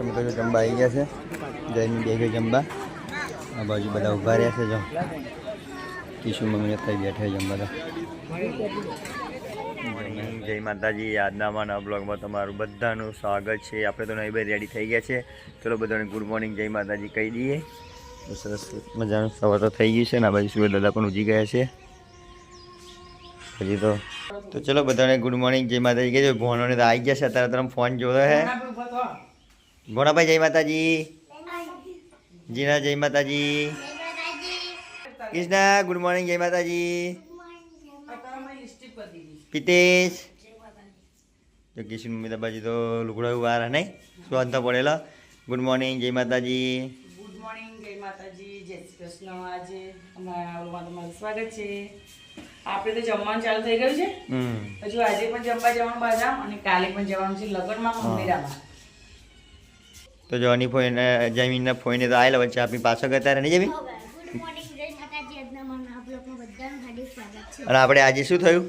તો જો જમવા આવી ગયા છે. જઈને બે ગયો જમવા. આ બાજુ બધા ઊભા રહ્યા છે જો. કિશુ મમ્મી થઈ બેઠા છે જમવા જય માતાજી. આજના નવા બ્લોગમાં તમારું બધાનું સ્વાગત છે. આપણે તો નહીં ભાઈ રેડી થઈ ગયા છે. ચલો બધાને ગુડ મોર્નિંગ જય માતાજી કહી દઈએ. સરસ મજાનું સવાર તો થઈ ગયું છે ને આ બાજુ સુરત દાદા પણ ઉજી ગયા છે. હજી તો તો ચલો બધાને ગુડ મોર્નિંગ જય માતાજી કહેજો ભોણોને તો આવી ગયા છે અત્યારે તમે ફોન જોયો હે. ભોણાભાઈ જય માતાજી. જીના જય માતાજી. કૃષ્ણા ગુડ મોર્નિંગ જય માતાજી. પિતેશ. તો કિશન મમ્મી તો લુગડો વાર નહીં. અંત પડેલો? ગુડ મોર્નિંગ જય માતાજી. ગુડ મોર્નિંગ જય માતાજી. જય શ્રી કૃષ્ણ. આજે અમારા તમારું સ્વાગત છે. આપણે તો જમવાનું ચાલુ થઈ ગયું છે. હજુ આજે પણ જમવા જવાનું બાજામ અને કાલે પણ જવાનું છે લગ્નમાં મંદિરામાં. તો જો અની ફોઈને જમીનના ફોઈને તો આવેલા વચ્ચે આપણી પાછો ગતા રહે નહીં જમીન ગુડ મોર્નિંગ જય માતાજી. આજના મારા આ બ્લોગમાં બધાનું હાર્દિક સ્વાગત છે. અને આપણે આજે શું થયું?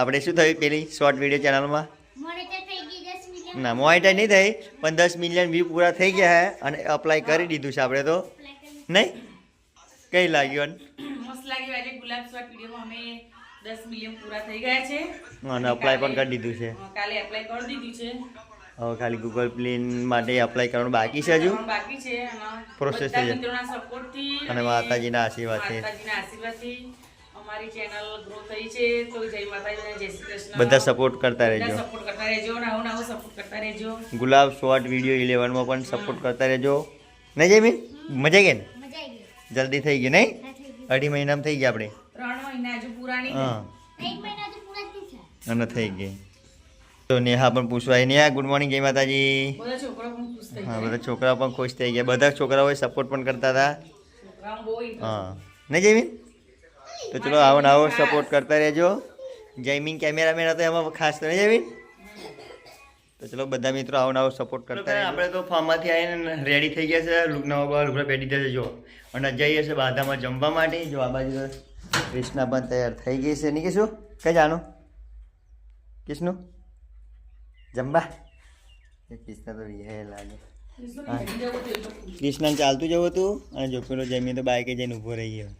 આપણે શું થયું પેલી શોર્ટ વીડિયો ચેનલમાં ના મોનિટાઈઝ નહીં થઈ પણ દસ મિલિયન વ્યૂ પૂરા થઈ ગયા હે અને અપ્લાય કરી દીધું છે આપણે તો. નહીં? કઈ લાગ્યું મસ્ત લાગ્યું. આજે ગુલાબ સ્વાદ વિડીયોમાં અમે દસ મિલિયન પૂરા થઈ ગયા છે. અને અપ્લાય પણ કરી દીધું છે. કાલે એપ્લાય કરી દીધું છે. ખાલી ગૂગલ પ્લેન માટે એપ્લાય કરવાનું બાકી છે હજુ. પ્રોસેસ બાકી છે અને થઈ જાય. અને માતાજીના આશીર્વાદથી અમારી ચેનલ ગ્રો થઈ છે. તો જય માતાજી જય શ્રી કૃષ્ણ. બધા સપોર્ટ કરતા રહેજો. સપોર્ટ કરતા રહેજો નવું નવું સપોર્ટ કરતા રહેજો. ગુલાબ શોર્ટ વીડિયો ઇલેવનમાં પણ સપોર્ટ કરતા રહેજો. નહીં જમીન મજા ગઈ ને? મજા આવી ગઈ. જલ્દી થઈ ગઈ નહીં? અઢી મહિનામાં થઈ ગયા આપણે. ત્રણ મહિના હજુ પૂરા નહીં હા અને થઈ ગઈ. તો નેહા પણ પૂછવાય. નેહા ગુડ મોર્નિંગ જય માતાજી. બધા છોકરો પણ ખુશ થઈ હા બધા છોકરાઓ પણ ખુશ થઈ ગયા. બધા છોકરાઓએ સપોર્ટ પણ કરતા હતા. હા. નહીં જયમીન? તો ચલો આવો ને આવો સપોર્ટ કરતા રહેજો. જયમીન કેમેરામેન હતો એમાં ખાસ તો નહીં જયમીન? તો ચલો બધા મિત્રો આવો આવો સપોર્ટ કરતા આપણે તો ફાર્મમાંથી આવીને રેડી થઈ ગયા છે. લુકના ઉપર લુગડા પેટી દીધા જો. અને જઈએ છે બાધામાં જમવા માટે. જો આ બાજુ કૃષ્ણા પણ તૈયાર થઈ ગઈ છે. નહીં કહીશું કઈ જાણો? કૃષ્ણ જમવા કૃષ્ણ તો રિહે લાગે. કૃષ્ણ ચાલતું જવું હતું? અને જો પેલો જમી તો બાઈકે જઈને ઊભો રહી ગયો.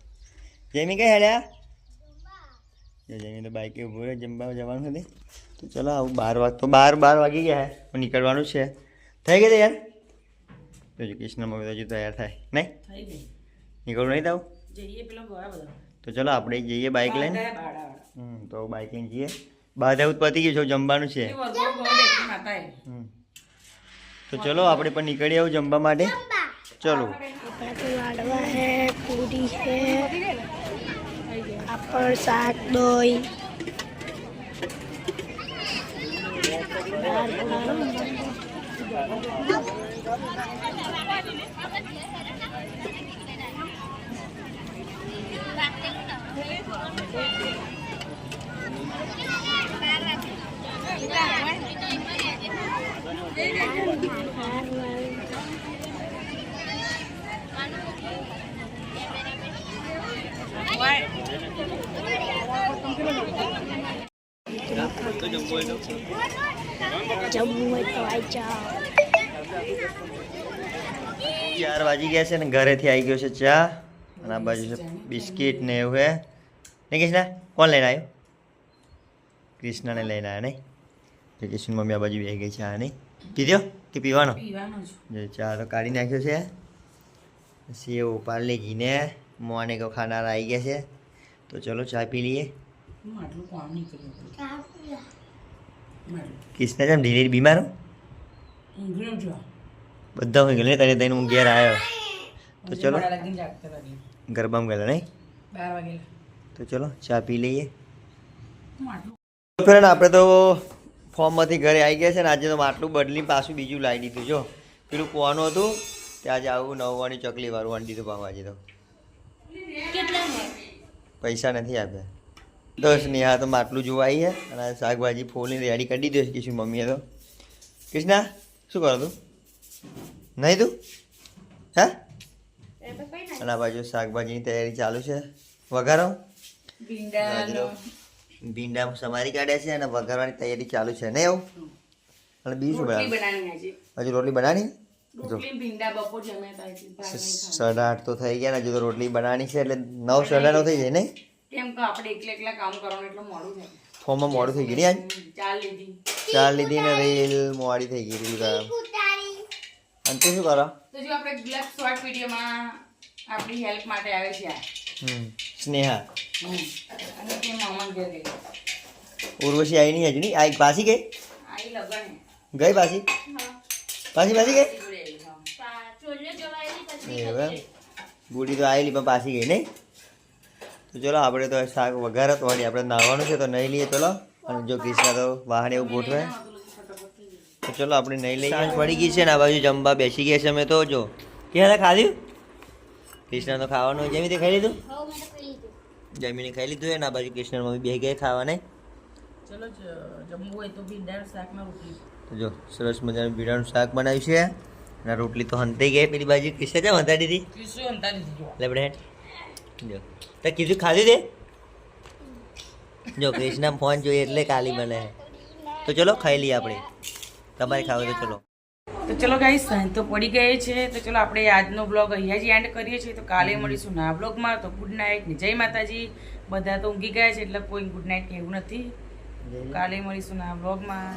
જમી કઈ હેડ્યા? જો જમી તો બાઈકે ઊભો રહ્યો જમવા જવાનું હતું તો ચલો આવું બાર વાગ તો બાર બાર વાગી ગયા હે નીકળવાનું છે. થઈ ગયું યાર તો જો કૃષ્ણ મમ્મી તો હજુ તૈયાર થાય. નહીં? નીકળવું નહીં બધા. તો ચલો આપણે જઈએ બાઈક લઈને. હમ તો બાઈક લઈને જઈએ. બાધા પતી ગયું છે જમવાનું છે. તો ચલો આપણે પણ નીકળી આવું જમવા માટે. ચલો. આપણા તો લાડવા હે પૂરી હે પાપડ શાક દહીં ચાર વાગી ગયા છે ને ઘરેથી આવી ગયો છે ચા. અને આ બાજુ છે બિસ્કિટ ને એવું હે. નહીં ના કોણ લઈને આવ્યો? કૃષ્ણને લઈને આવ્યા નહીં? તો કૃષ્ણ મમ્મી આ બાજુ બે ગઈ છે આ નહીં? પીધો કે પીવાનો? ચાલો જો. ચા તો કાઢી નાખ્યો છે. સેવ પાર્લે ઘીને. મોને કહો ખાનારા આવી ગયા છે. તો ચલો ચા પી લઈએ. કૃષ્ણ જેમ ઢીલી બીમાર? બધા હું ગયેલા તને તને હું ઘેર આવ્યો તો ચલો. ગરબામાં ગયેલા નહીં? તો ચલો ચા પી લઈએ. ફ્રેન્ડ આપણે તો ફોર્મમાંથી ઘરે આવી ગયા છે ને આજે તો માટલું બદલી પાછું બીજું લાવી દીધું જો. પેલું કોનું હતું તે આજે આવું નવવાની ચકલી વાળું આણી દીધું ભાવ આજે તો. પૈસા નથી આપ્યા. દસની હા તો માટલું જોવા આવી છે અને શાકભાજી ફોલીને રેડી કરી દીધું છે. કિશું મમ્મીએ તો. કૃષ્ણા શું કરો તું? નહીં તું? હા? અને આ બાજુ શાકભાજીની તૈયારી ચાલુ છે. વઘારો? ભીંડા ભીંડા સમારી કાઢ્યા છે અને વઘારવાની તૈયારી ચાલુ છે. ને એવું અને બીજું શું રોટલી બનાવી? આજે. હજુ રોટલી બનાવી? રોટલી ભીંડા બપોર જમ્યા હતા એટલે ભાત નહીં ખાવાનું. સાડા આઠ તો થઈ ગયા ને હજુ તો રોટલી બનાવવાની છે એટલે નવ સાડા નવ થઈ જાય ને કેમ કે આપણે એકલા એકલા કામ કરવાનું એટલે મોડું થાય. ફોર્મમાં મોડું થઈ ગયું ને આજ? લીધી. ચાર લીધી ને રીલ મોડી થઈ ગઈ અને તું શું કરો? તો જો આપણે ગ્લબ શોર્ટ વિડીયોમાં આપણી હેલ્પ માટે આવે છે હમ સ્નેહા. ઉર્વશી આવી નહીં હજુ નહીં? આ પાછી ગઈ? ગઈ પાછી પાછી પાછી ગઈ? બુડી તો આવેલી પણ પાછી ગઈ નહીં? તો ચલો આપણે તો શાક વઘાર તો વાળી આપણે નાહવાનું છે તો નહીં લઈએ ચલો. અને જો ક્રિષ્ના તો વાહન એવું ગોઠવે. તો ચલો આપણે નહીં લઈએ. સાંજ પડી ગઈ છે ને આ બાજુ જમવા બેસી ગયા છે અમે તો જો. ક્યારે ખાધ્યું ક્રિષ્ના તો ખાવાનું જેવી તે ખાઈ લીધું? હવ મેં તો ખાઈ લીધું. જમીને ખાઈ લીધું એના બાજુ ક્રિષ્ના મમ્મી બે ગયા ખાવાને. ચલો જમવું હોય તો ભીંડા શાકમાં રોટલી. જો સરસ મજાનું ભીડાનું શાક બનાવ્યું છે. અને રોટલી તો હંતાઈ ગઈ પેલી બાજુ. ક્રિષ્ના કેમ હંતા દીધી? પીસું હંતા દીધી જો લે બ્રેડ જો. તે કીધું ખાધું દે જો કૃષ્ણ ફોન જોઈએ એટલે કાલી બને. તો ચલો ખાઈ લઈએ આપણે. તમારે ખાવ તો ચલો. તો ચલો ગાઈ સાંજ તો પડી ગઈ છે. તો ચલો આપણે આજનો બ્લોગ અહીંયા જ એન્ડ કરીએ છીએ. તો કાલે મળીશું ના બ્લોગમાં તો ગુડ નાઇટ ને જય માતાજી. બધા તો ઊંઘી ગયા છે એટલે કોઈ ગુડ નાઇટ કહેવું નથી. કાલે મળીશું ના બ્લોગમાં